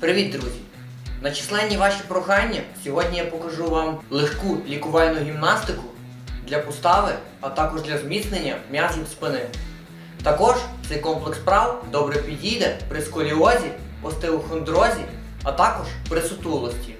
Привіт, друзі! На численні ваші прохання сьогодні я покажу вам легку лікувальну гімнастику для постави, а також для зміцнення м'язів спини. Також цей комплекс прав добре підійде при сколіозі, остеохондрозі, а також при сутулості.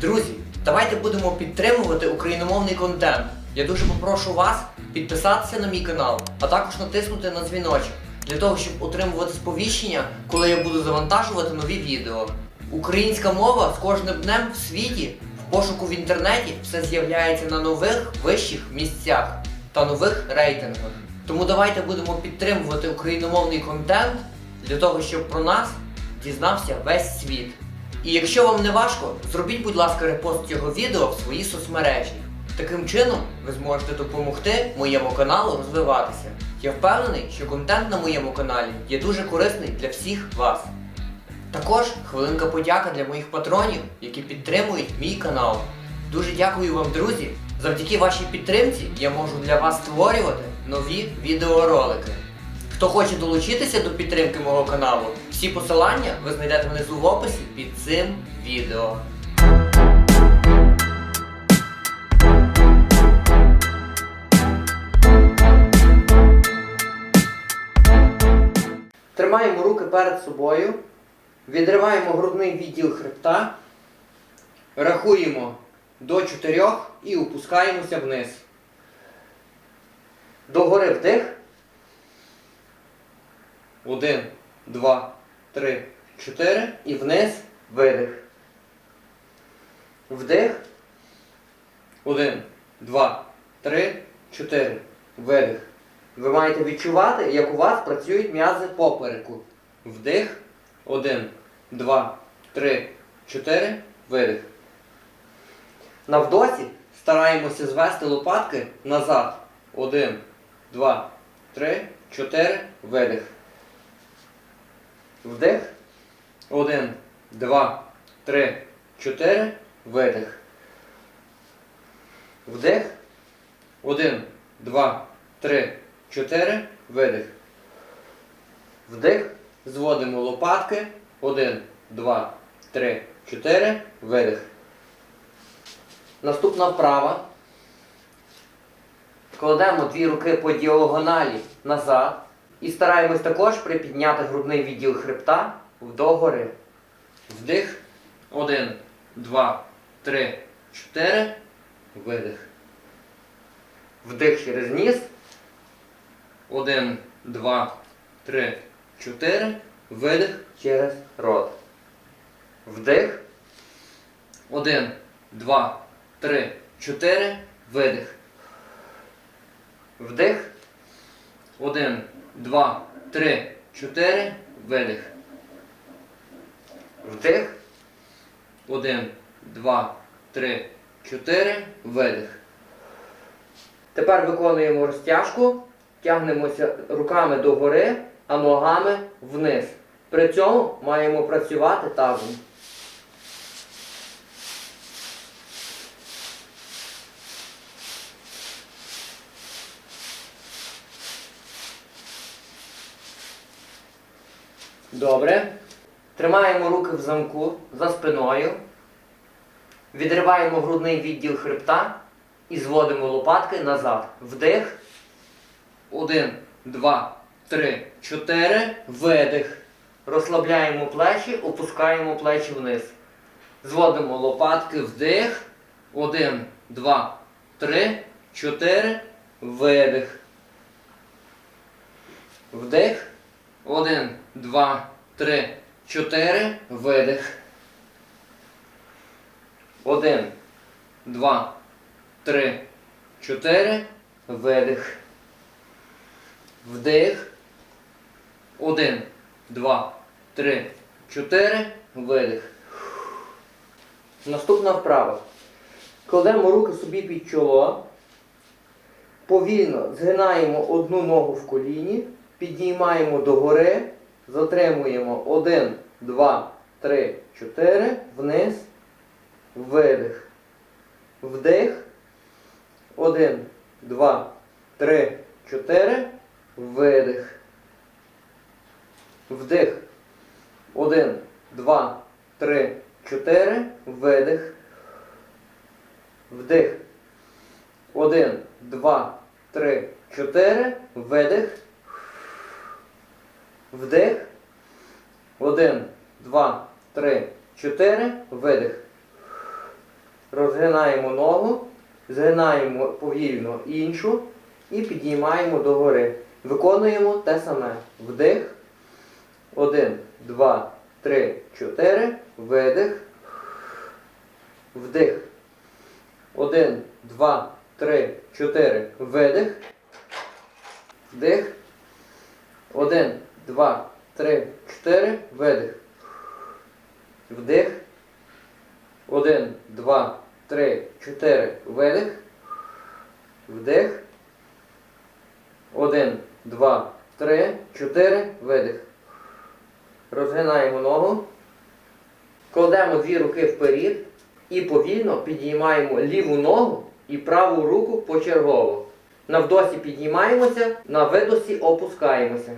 Друзі, давайте будемо підтримувати україномовний контент. Я дуже попрошу вас підписатися на мій канал, а також натиснути на дзвіночок для того, щоб отримувати сповіщення, коли я буду завантажувати нові відео. Українська мова з кожним днем в світі в пошуку в інтернеті все з'являється на нових вищих місцях та нових рейтингах. Тому давайте будемо підтримувати україномовний контент для того, щоб про нас дізнався весь світ. І якщо вам не важко, зробіть, будь ласка, репост цього відео в свої соцмережі. Таким чином ви зможете допомогти моєму каналу розвиватися. Я впевнений, що контент на моєму каналі є дуже корисний для всіх вас. Також хвилинка подяка для моїх патронів, які підтримують мій канал. Дуже дякую вам, друзі! Завдяки вашій підтримці я можу для вас створювати нові відеоролики. Хто хоче долучитися до підтримки мого каналу, всі посилання ви знайдете внизу в описі під цим відео. Перед собою, відриваємо грудний відділ хребта, рахуємо до 4 і опускаємося вниз. Догори вдих. Один, два, три, чотири. І вниз видих. Вдих. Один, два, три, чотири. Видих. Ви маєте відчувати, як у вас працюють м'язи попереку. Вдих. Один, два, три, чотири. Видих. На вдосі стараємося звести лопатки назад. Один, два, три, чотири. Видих. Вдих. Один, два, три, чотири. Видих. Вдих. Один, два, три, чотири. Видих. Вдих. Зводимо лопатки. Один, два, три, чотири. Видих. Наступна вправа. Кладемо дві руки по діагоналі назад. І стараємось також припідняти грудний відділ хребта вдогори. Вдих. Один, два, три, чотири. Видих. Вдих через ніс. Один, два, три, чотири. Видих через рот. Вдих. Один, два, три, чотири. Видих. Вдих. Один, два, три, чотири. Видих. Вдих. Один, два, три, чотири. Видих. Тепер виконуємо розтяжку. Тягнемося руками догори, а ногами вниз. При цьому маємо працювати тазом. Добре. Тримаємо руки в замку за спиною. Відриваємо грудний відділ хребта і зводимо лопатки назад. Вдих. Один, два, три, чотири. Видих. Розслабляємо плечі, опускаємо плечі вниз. Зводимо лопатки вдих. Один, два, три, чотири. Видих. Вдих. Один, два, три, чотири. Видих. Один, два, три, чотири. Видих. Вдих. Один, два, три, чотири. Видих. Наступна вправа. Кладемо руки собі під чоло. Повільно згинаємо одну ногу в коліні, підіймаємо догори, затримуємо 1, 2, 3, 4, вниз, видих. Вдих. 1, 2, 3, 4, видих. Вдих. 1, 2, три, чотири. Видих. Вдих. Один, два, три, чотири. Видих. Вдих. Один, два, три, чотири. Видих. Розгинаємо ногу, згинаємо повільно іншу і підіймаємо догори. Виконуємо те саме. Вдих. Один, два, три, чотири. Видих. Вдих. Один, два, три, чотири. Видих. Вдих. Один, два, три, чотири. Видих. Вдих. Один, два, три, чотири. Видих. Вдих. Один, два, три, чотири. Видих. Розгинаємо ногу. Кладемо дві руки вперед і повільно підіймаємо ліву ногу і праву руку почергово. На вдосі піднімаємося, на видосі опускаємося.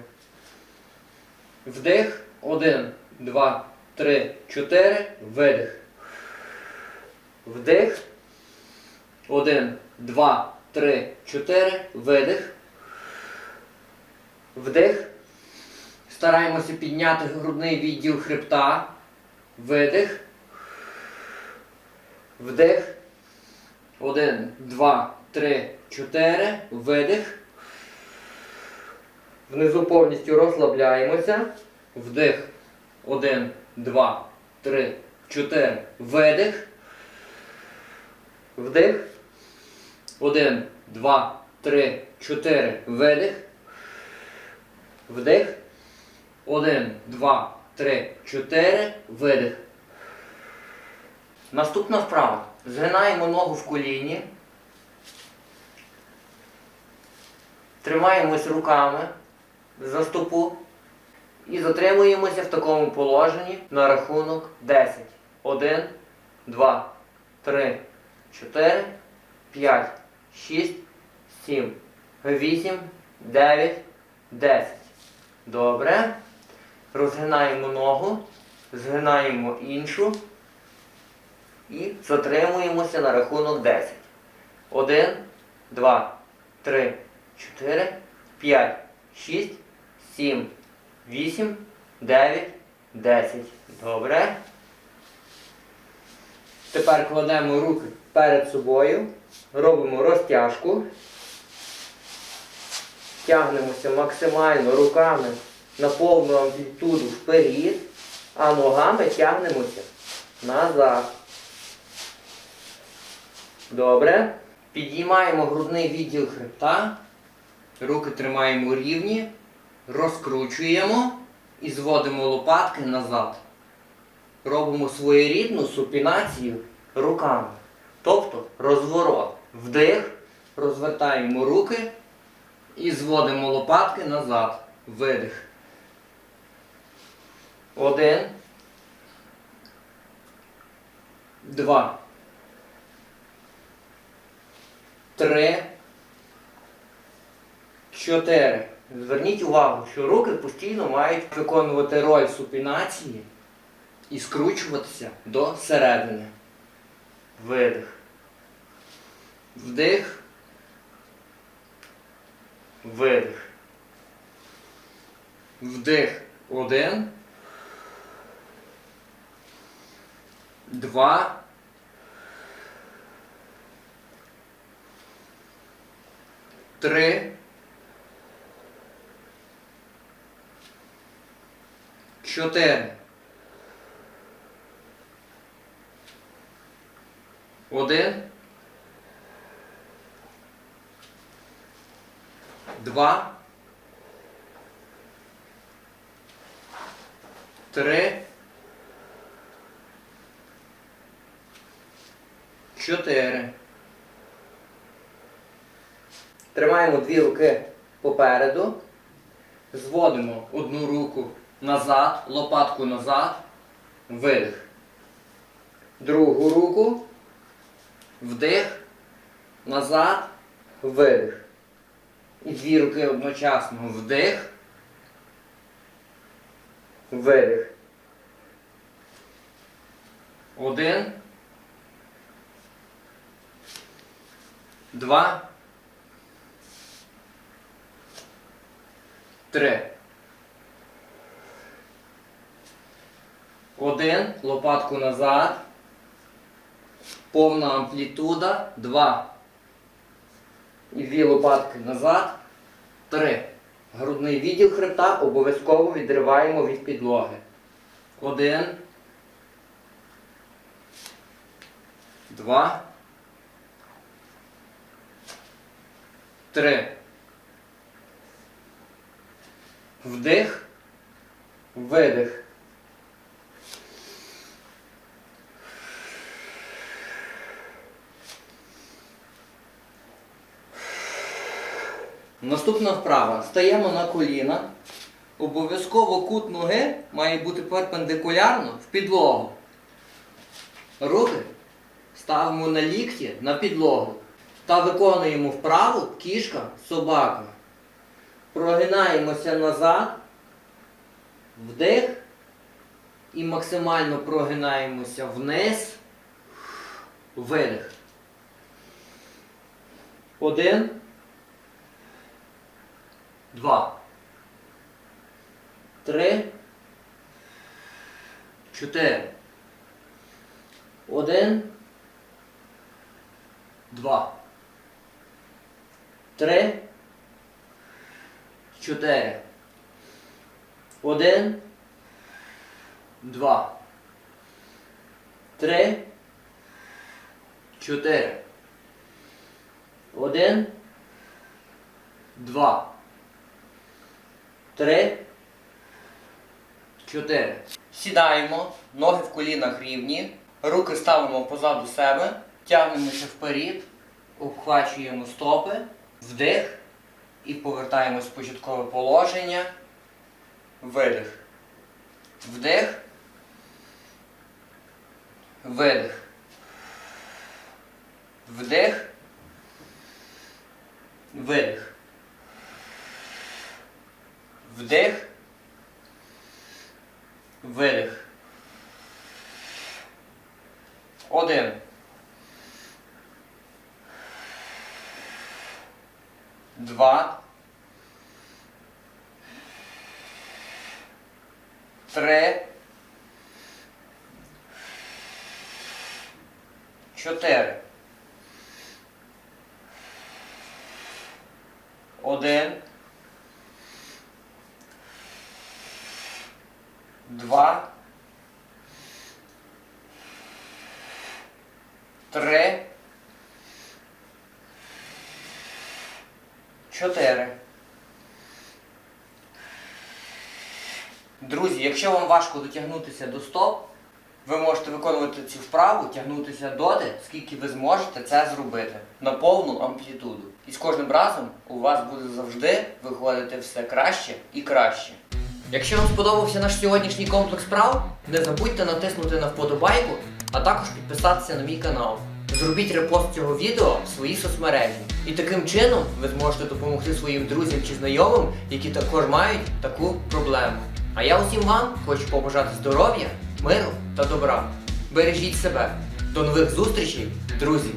Вдих. Один, два, три, чотири. Видих. Вдих. Один, два, три, чотири. Видих. Вдих. Стараємося підняти грудний відділ хребта. Видих. Вдих. Один, два, три, чотири. Видих. Внизу повністю розслабляємося. Вдих. Один, два, три, чотири. Видих. Вдих. Один, два, три, чотири. Видих. Вдих. Один, два, три, чотири. Видих. Наступна вправа. Згинаємо ногу в коліні. Тримаємось руками за стопу. І затримуємося в такому положенні на рахунок 10. 1, 2, 3, 4, 5, 6, 7, 8, 9, 10. Добре. Розгинаємо ногу, згинаємо іншу і затримуємося на рахунок 10. 1, 2, 3, 4, 5, 6, 7, 8, 9, 10. Добре. Тепер кладемо руки перед собою, робимо розтяжку. Тягнемося максимально руками на повну амплітуду вперед, а ногами тягнемося назад. Добре. Підіймаємо грудний відділ хребта. Руки тримаємо рівні, розкручуємо і зводимо лопатки назад. Робимо своєрідну супінацію руками. Тобто розворот. Вдих, розвертаємо руки і зводимо лопатки назад. Видих. Один. Два. Три. Чотири. Зверніть увагу, що руки постійно мають виконувати роль супінації і скручуватися до середини. Видих. Вдих. Видих. Вдих. Один. Два. Три. Чотири. Один. Два. Три. Чотири. Тримаємо дві руки попереду. Зводимо одну руку назад, лопатку назад. Видих. Другу руку. Вдих. Назад. Видих. І дві руки одночасно вдих. Видих. Один. Два. Три. Один. Лопатку назад. Повна амплітуда. Два. І дві лопатки назад. Три. Грудний відділ хребта обов'язково відриваємо від підлоги. Один. Два. Три. Вдих. Видих. Наступна вправа. Стаємо на коліна. Обов'язково кут ноги має бути перпендикулярно в підлогу. Руки ставимо на лікті на підлогу та виконуємо вправу кішка собака. Прогинаємося назад, вдих і максимально прогинаємося вниз, видих. Один. Два. Три. Чотири. Один. Два. Три. Чотири. Один. Два. Три. Чотири. Один. Два. Три. Чотири. Сідаємо, ноги в колінах рівні, руки ставимо позаду себе, тягнемося вперед, обхвачуємо стопи, вдих і повертаємось в початкове положення. Видих. Вдих. Видих. Вдих. Видих. Вдих. Видих. 4. 1. 2. 3. 4. Друзі, якщо вам важко дотягнутися до 100, ви можете виконувати цю вправу, тягнутися доти, скільки ви зможете це зробити на повну амплітуду. І з кожним разом у вас буде завжди виходити все краще і краще. Якщо вам сподобався наш сьогоднішній комплекс справ, не забудьте натиснути на вподобайку, а також підписатися на мій канал. Зробіть репост цього відео в своїй соцмережі. І таким чином ви зможете допомогти своїм друзям чи знайомим, які також мають таку проблему. А я усім вам хочу побажати здоров'я, миру та добра. Бережіть себе. До нових зустрічей, друзі!